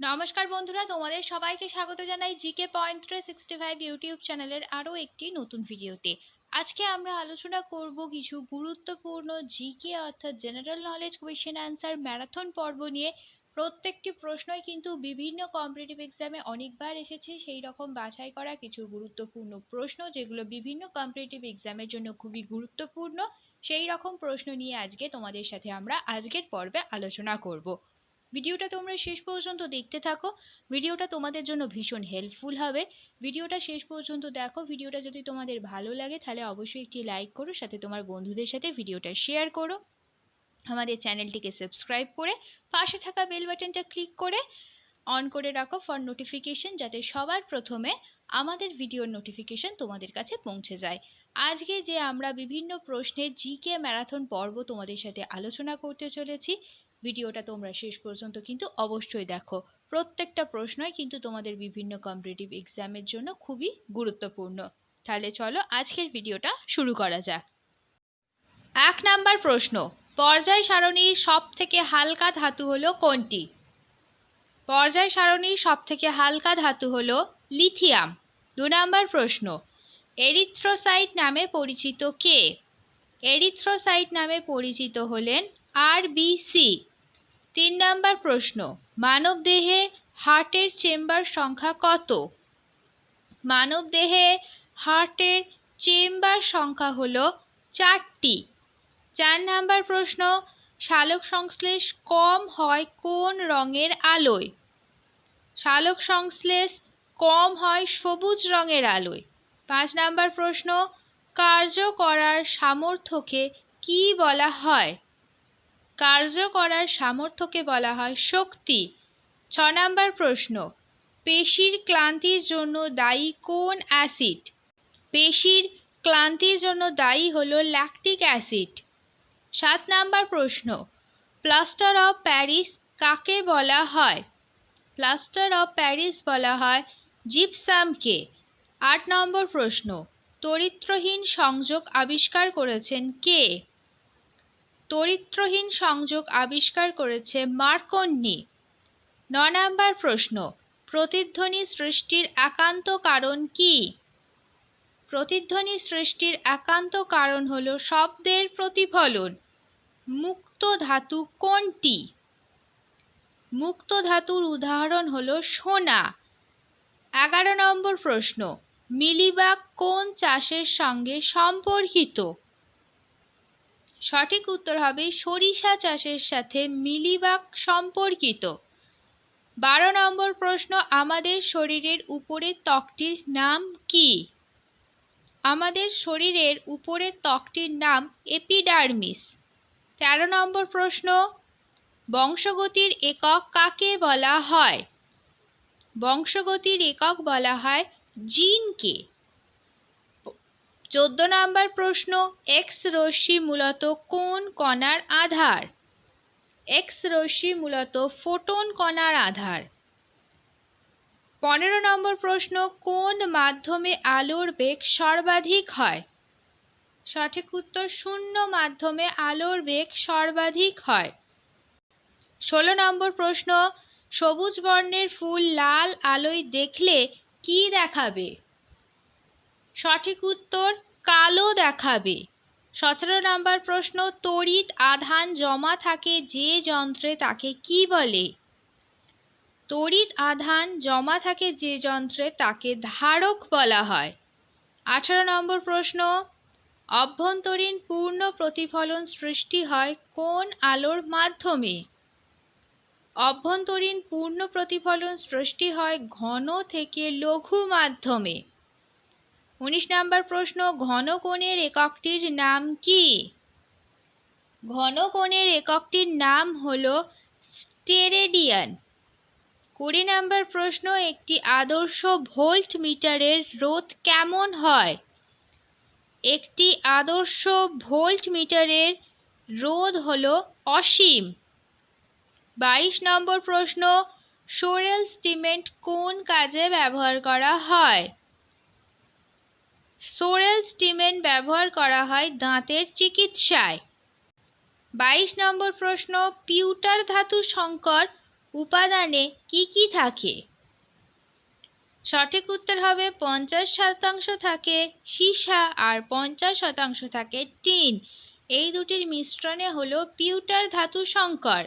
নমস্কার বন্ধুরা, তোমাদের সবাইকে স্বাগত জানাই GK point three sixty five YouTube চ্যানেলের আরও একটি নতুন ভিডিওতে আজকে আমরা আলোচনা করব কিছু গুরুত্বপূর্ণ জিকে অর্থাৎ general knowledge question answer marathon পর্ব নিয়ে। প্রত্যেকটি প্রশ্নই কিন্তু বিভিন্ন কম্পিটিটিভ এক্সামে অনেকবার এসেছে, সেই রকম বাছাই করা কিছু গুরুত্বপূর্ণ প্রশ্ন, যেগুলো বিভিন্ন কম্পিটিটিভ এক্সামের জন্য খুবই গুরুত্বপূর্ণ, সেই রকম প্রশ্ন নিয়ে আজকে তোমাদের সাথে আমরা আজকের পর্বে আলোচনা করব। ভিডিওটা তোমরা শেষ পর্যন্ত দেখতে থাকো। ভিডিওটা তোমাদের জন্য ভীষণ হেল্পফুল হবে। ভিডিওটা শেষ পর্যন্ত দেখো। ভিডিওটা যদি তোমাদের ভালো লাগে, তাহলে অবশ্যই একটি লাইক করো, সাথে তোমার বন্ধুদের সাথে ভিডিওটা শেয়ার করো। আমাদের চ্যানেলটিকে সাবস্ক্রাইব করে, পাশে থাকা বেল বাটনটা ক্লিক করে অন করে রাখো ফর নোটিফিকেশন যাতে সবার প্রথমে আমাদের ভিডিওর নোটিফিকেশন তোমাদের কাছে পৌঁছে যায়। আজকে যে আমরা বিভিন্ন প্রশ্নের জিকে ম্যারাথন পর্ব তোমাদের সাথে আলোচনা করতে চলেছি ভিডিওটা তোমরা শেষ পর্যন্ত কিন্তু অবশ্যই দেখো। প্রত্যেকটা প্রশ্নই কিন্তু তোমাদের বিভিন্ন কম্পিটিটিভ এক্সামের জন্য খুবই গুরুত্বপূর্ণ। তাহলে চলো আজকের ভিডিওটা শুরু করা যাক। এক নাম্বার প্রশ্ন, পর্যায় সারণীর সব থেকে হালকা ধাতু হলো কোনটি? পর্যায় সারণীর সব থেকে হালকা ধাতু হলো লিথিয়াম। দু নাম্বার প্রশ্ন, এরিথ্রোসাইট নামে পরিচিত কে? এরিথ্রোসাইট নামে পরিচিত হলেন আরবিসি তিন নাম্বার প্রশ্ন মানবদেহে হার্টের চেম্বার সংখ্যা কত? মানবদেহে হার্টের চেম্বার সংখ্যা হল চারটি। চার নাম্বার প্রশ্ন সালোক সংশ্লেষ কম হয় কোন রঙের আলোয়? সালোক সংশ্লেষ কম হয় সবুজ রঙের আলোয়। পাঁচ নাম্বার প্রশ্ন, কার্য করার সামর্থ্যকে কি বলা হয়? কার্য করার সামর্থ্যকে বলা হয় শক্তি। ছ নাম্বার প্রশ্ন, পেশির ক্লান্তির জন্য দায়ী কোন অ্যাসিড? পেশির ক্লান্তির জন্য দায়ী হলো ল্যাকটিক অ্যাসিড সাত নাম্বার প্রশ্ন প্লাস্টার অফ প্যারিস কাকে বলা হয়? প্লাস্টার অফ প্যারিস বলা হয় জিপসামকে আট নম্বর প্রশ্ন তরিত্রহীন সংযোগ আবিষ্কার করেছেন কে? তরিত্রহীন সংযোগ আবিষ্কার করেছে মার্কন্নি ন নাম্বার প্রশ্ন, প্রতিধ্বনি সৃষ্টির একান্ত কারণ কি? প্রতিধ্বনি সৃষ্টির একান্ত কারণ হল শব্দের প্রতিফলন। মুক্ত ধাতু কোনটি? মুক্ত ধাতুর উদাহরণ হল সোনা। এগারো নম্বর প্রশ্ন, মিলিবাগ কোন চাষের সঙ্গে সম্পর্কিত? সঠিক উত্তর হবে সরিষা চাষের সাথে মিলিবাগ সম্পর্কিত। বারো নম্বর প্রশ্ন, আমাদের শরীরের উপরের ত্বকটির নাম কি? আমাদের শরীরের উপরের ত্বকটির নাম এপিডার্মিস। তেরো নম্বর প্রশ্ন, বংশগতির একক কাকে বলা হয়? বংশগতির একক বলা হয় জিনকে। চোদ্দ নম্বর প্রশ্ন এক্স রশ্মি মূলত কোন কণার আধার? এক্স রশ্মি মূলত ফোটন কণার আধার। পনেরো নম্বর প্রশ্ন, কোন মাধ্যমে আলোর বেগ সর্বাধিক হয়? সঠিক উত্তর, শূন্য মাধ্যমে আলোর বেগ সর্বাধিক হয়। ষোলো নম্বর প্রশ্ন, সবুজ বর্ণের ফুল লাল আলোয় দেখলে কি দেখাবে? সঠিক উত্তর কালো দেখাবে। সতেরো নম্বর প্রশ্ন, তড়িৎ আধান জমা থাকে যে যন্ত্রে তাকে কি বলে? তড়িৎ আধান জমা থাকে যে যন্ত্রে তাকে ধারক বলা হয়। আঠারো নম্বর প্রশ্ন, অভ্যন্তরীণ পূর্ণ প্রতিফলন সৃষ্টি হয় কোন আলোর মাধ্যমে? অভ্যন্তরীণ পূর্ণ প্রতিফলন সৃষ্টি হয় ঘন থেকে লঘু মাধ্যমে। উনিশ নাম্বার প্রশ্ন, ঘন কোণের এককটির নাম কি? ঘন কোণের এককটির নাম হল স্টেরেডিয়ান। কুড়ি নাম্বার প্রশ্ন, একটি আদর্শ ভোল্ট মিটারের রোধ কেমন হয়? একটি আদর্শ ভোল্ট মিটারের রোধ হল অসীম। বাইশ নম্বর প্রশ্ন, সোরেল স্টিমেন্ট কোন কাজে ব্যবহার করা হয়? সোরেল স্টিমেন ব্যবহার করা হয় দাঁতের চিকিৎসায়। বাইশ নম্বর প্রশ্ন, পিউটার ধাতু সংকর উপাদানে কি কি থাকে? সঠিক উত্তর হবে পঞ্চাশ শতাংশ থাকে সীসা আর পঞ্চাশ শতাংশ থাকে টিন। এই দুটির মিশ্রণে হলো পিউটার ধাতু সংকর।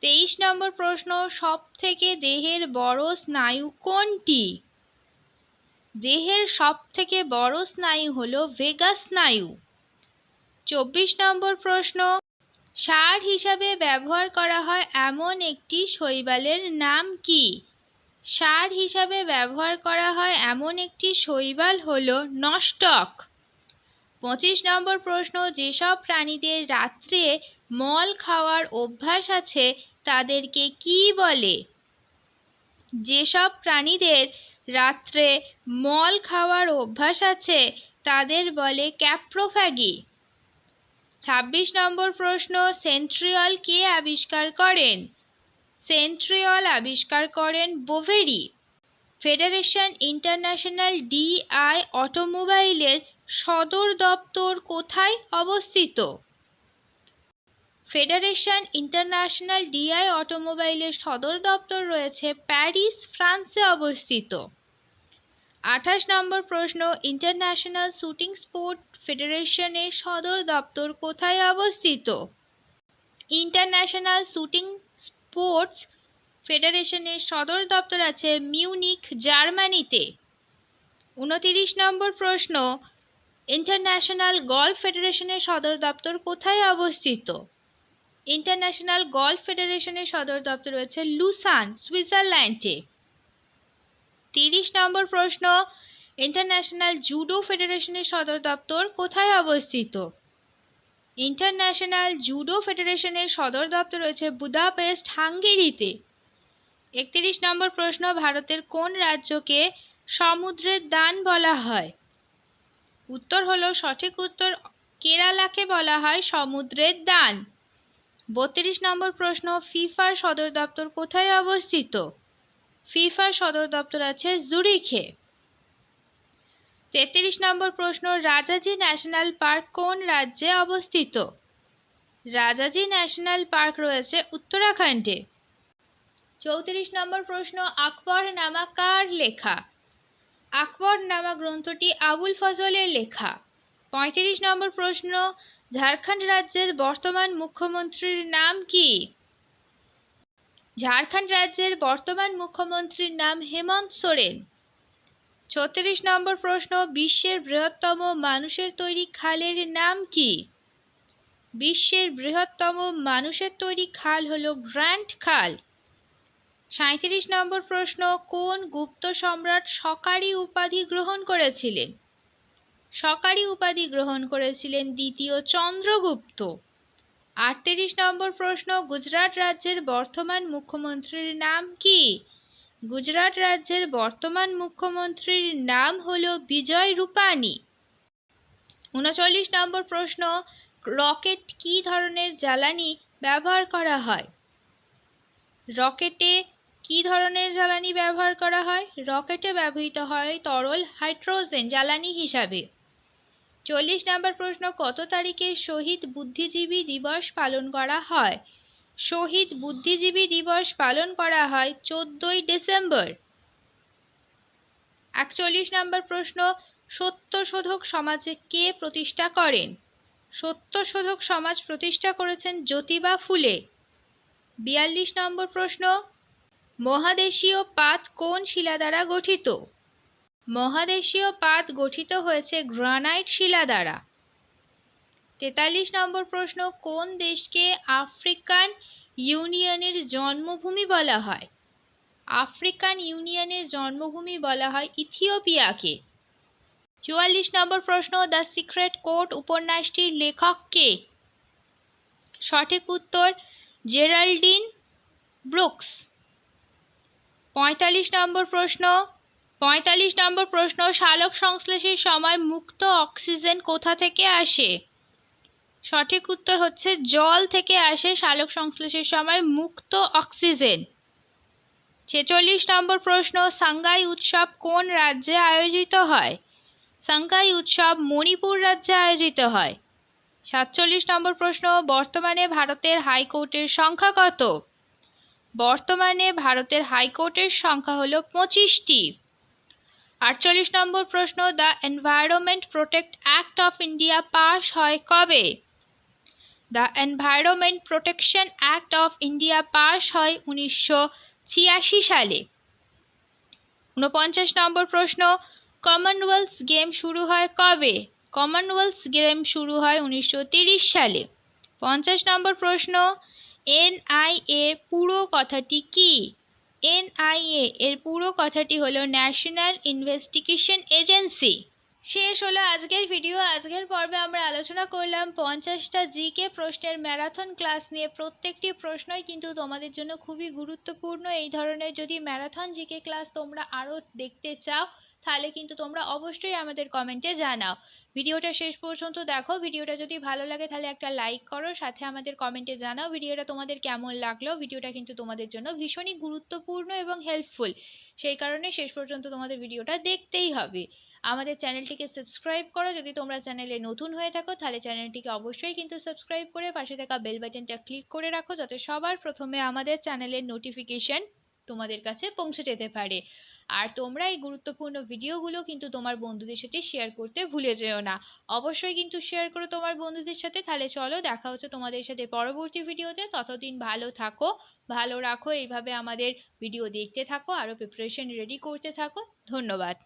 তেইশ নম্বর প্রশ্ন সব থেকে দেহের বড় স্নায়ু কোনটি? দেহের সব থেকে বড় স্নায়ু হল ভেগাস স্নায়ু। চব্বিশ নম্বর প্রশ্ন, সার হিসাবে ব্যবহার করা হয় এমন একটি শৈবালের নাম কি? সার হিসাবে ব্যবহার করা হয় এমন একটি শৈবাল হল নষ্টক। পঁচিশ নম্বর প্রশ্ন, যেসব প্রাণীদের রাত্রে মল খাওয়ার অভ্যাস আছে, তাদেরকে কি বলে? যেসব প্রাণীদের রাত্রে মল খাওয়ার অভ্যাস আছে, তাদের বলে ক্যাপ্রোফ্যাগি ছাব্বিশ নম্বর প্রশ্ন, সেন্ট্রিয়ল কে আবিষ্কার করেন? সেন্ট্রিয়ল আবিষ্কার করেন বোভেরি। ফেডারেশন ইন্টারন্যাশনাল ডিআই অটোমোবাইলের সদর দপ্তর কোথায় অবস্থিত? ফেডারেশন ইন্টারন্যাশনাল ডিআই অটোমোবাইলের সদর দপ্তর রয়েছে প্যারিস, ফ্রান্সে অবস্থিত। আঠাশ নম্বর প্রশ্ন ইন্টারন্যাশনাল শুটিং স্পোর্ট ফেডারেশনের সদর দপ্তর কোথায় অবস্থিত? ইন্টারন্যাশনাল শুটিং স্পোর্টস ফেডারেশনের সদর দপ্তর আছে মিউনিক জার্মানিতে। উনতিরিশ নম্বর প্রশ্ন ইন্টারন্যাশনাল গল্ফ ফেডারেশনের সদর দপ্তর কোথায় অবস্থিত? ইন্টারন্যাশনাল গল্ফ ফেডারেশনের সদর দপ্তর রয়েছে লুসান, সুইজারল্যান্ডে। তিরিশ নম্বর প্রশ্ন ইন্টারন্যাশনাল জুডো ফেডারেশনের সদর দপ্তর কোথায় অবস্থিত? ইন্টারন্যাশনাল জুডো ফেডারেশনের সদর দপ্তর রয়েছে বুদাপেস্ট হাঙ্গেরিতে একত্রিশ নম্বর প্রশ্ন, ভারতের কোন রাজ্যকে সমুদ্রের দান বলা হয়? উত্তর হলো, সঠিক উত্তর কেরালাকে বলা হয় সমুদ্রের দান। বত্রিশ নম্বর প্রশ্ন, ফিফার সদর দপ্তর কোথায় অবস্থিত? ফিফার সদর দপ্তর আছে জুরিখে। তেত্রিশ নম্বর প্রশ্ন, রাজাজি ন্যাশনাল পার্ক কোন রাজ্যে অবস্থিত? রাজাজি ন্যাশনাল পার্ক রয়েছে উত্তরাখণ্ডে। চৌত্রিশ নম্বর প্রশ্ন, আকবর নামা কার লেখা? আকবর নামা গ্রন্থটি আবুল ফজলের লেখা। পঁয়ত্রিশ নম্বর প্রশ্ন, ঝাড়খণ্ড রাজ্যের বর্তমান মুখ্যমন্ত্রীর নাম কি? ঝাড়খণ্ড রাজ্যের বর্তমান মুখ্যমন্ত্রীর নাম হেমন্ত সোরেন। ছত্রিশ নম্বর প্রশ্ন, বিশ্বের বৃহত্তম মানুষের তৈরি খালের নাম কি? বিশ্বের বৃহত্তম মানুষের তৈরি খাল হল গ্র্যান্ড খাল। সাঁত্রিশ নম্বর প্রশ্ন, কোন গুপ্ত সম্রাট সকারি উপাধি গ্রহণ করেছিলেন? সকারি উপাধি গ্রহণ করেছিলেন দ্বিতীয় চন্দ্রগুপ্ত। আটত্রিশ নম্বর প্রশ্ন, গুজরাট রাজ্যের বর্তমান মুখ্যমন্ত্রীর নাম কি? গুজরাট রাজ্যের বর্তমান মুখ্যমন্ত্রীর নাম হল বিজয় রূপানি। উনচল্লিশ নম্বর প্রশ্ন, রকেট কি ধরনের জ্বালানি ব্যবহার করা হয়? রকেটে কি ধরনের জ্বালানি ব্যবহার করা হয়? রকেটে ব্যবহৃত হয় তরল হাইড্রোজেন জ্বালানি হিসাবে। চল্লিশ নম্বর প্রশ্ন, কত তারিখে শহীদ বুদ্ধিজীবী দিবস পালন করা হয়? শহীদ বুদ্ধিজীবী দিবস পালন করা হয় চোদ্দই ডিসেম্বর। একচল্লিশ নম্বর প্রশ্ন সত্যশোধক সমাজে কে প্রতিষ্ঠা করেন? সত্যশোধক সমাজ প্রতিষ্ঠা করেছেন জ্যোতিবা ফুলে। বিয়াল্লিশ নম্বর প্রশ্ন, মহাদেশীয় পাত কোন শিলা দ্বারা গঠিত? মহাদেশীয় পাত গঠিত হয়েছে গ্রানাইট শিলা দ্বারা। তেতাল্লিশ নম্বর প্রশ্ন, কোন দেশকে আফ্রিকান ইউনিয়নের জন্মভূমি বলা হয়? আফ্রিকান ইউনিয়নের জন্মভূমি বলা হয় ইথিওপিয়াকে। চুয়াল্লিশ নম্বর প্রশ্ন, দ্য সিক্রেট কোর্ট উপন্যাসটির লেখক কে? সঠিক উত্তর, জেরাল্ডিন ব্রুকস। পঁয়তাল্লিশ নম্বর প্রশ্ন পঁয়তাল্লিশ নম্বর প্রশ্ন সালোক সংশ্লেষের সময় মুক্ত অক্সিজেন কোথা থেকে আসে? সঠিক উত্তর হচ্ছে জল থেকে আসে সালোক সংশ্লেষের সময় মুক্ত অক্সিজেন। ছেচল্লিশ নম্বর প্রশ্ন সাংগাই উৎসব কোন রাজ্যে আয়োজিত হয়? সাংগাই উৎসব মণিপুর রাজ্যে আয়োজিত হয়। সাতচল্লিশ নম্বর প্রশ্ন, বর্তমানে ভারতের হাইকোর্টের সংখ্যা কত? বর্তমানে ভারতের হাইকোর্টের সংখ্যা হলো পঁচিশটি। আটচল্লিশ নম্বর প্রশ্ন the environment protect act of India pass হয় কবে? The environment protection act of India pass হয় উনিশশো ছিয়াশি সালে। উনপঞ্চাশ নম্বর প্রশ্ন কমনওয়েলথ গেম শুরু হয় কবে? কমনওয়েলথ গেম শুরু হয় উনিশশো সালে। পঞ্চাশ নম্বর প্রশ্ন, এনআইএ পুরো কথাটি কি? এনআইএ এর পুরো কথাটি হলো ন্যাশনাল ইনভেস্টিগেশন এজেন্সি। শেষ হলো আজকের ভিডিও। আজকের পর্বে আমরা আলোচনা করলাম পঞ্চাশটা জি কে প্রশ্নের ম্যারাথন ক্লাস নিয়ে। প্রত্যেকটি প্রশ্নই কিন্তু তোমাদের জন্য খুবই গুরুত্বপূর্ণ। এই ধরনের যদি ম্যারাথন জি কে ক্লাস তোমরা আরও দেখতে চাও তাহলে কিন্তু তোমরা অবশ্যই আমাদের কমেন্টে জানাও। ভিডিওটা শেষ পর্যন্ত দেখো। ভিডিওটা যদি ভালো লাগে তাহলে একটা লাইক করো, সাথে আমাদের কমেন্টে জানাও ভিডিওটা তোমাদের কেমন লাগল। ভিডিওটা কিন্তু তোমাদের জন্য ভীষণই গুরুত্বপূর্ণ এবং হেল্পফুল সেই কারণে শেষ পর্যন্ত তোমাদের ভিডিওটা দেখতেই হবে। আমাদের চ্যানেলটিকে সাবস্ক্রাইব করো। যদি তোমরা চ্যানেলে নতুন হয়ে থাকো তাহলে চ্যানেলটিকে অবশ্যই কিন্তু সাবস্ক্রাইব করে পাশে থাকা বেল বাটনটা ক্লিক করে রাখো, যাতে সবার প্রথমে আমাদের চ্যানেলের নোটিফিকেশন তোমাদের কাছে পৌঁছে যেতে পারে। আর তোমরা এই গুরুত্বপূর্ণ ভিডিওগুলো কিন্তু তোমার বন্ধুদের সাথে শেয়ার করতে ভুলে যেও না। অবশ্যই কিন্তু শেয়ার করো তোমার বন্ধুদের সাথে, তাহলে চলো দেখা হচ্ছে তোমাদের সাথে পরবর্তী ভিডিওতে। ততদিন ভালো থাকো, ভালো রাখো, এইভাবে আমাদের ভিডিও দেখতে থাকো আরও প্রিপারেশন রেডি করতে থাকো। ধন্যবাদ।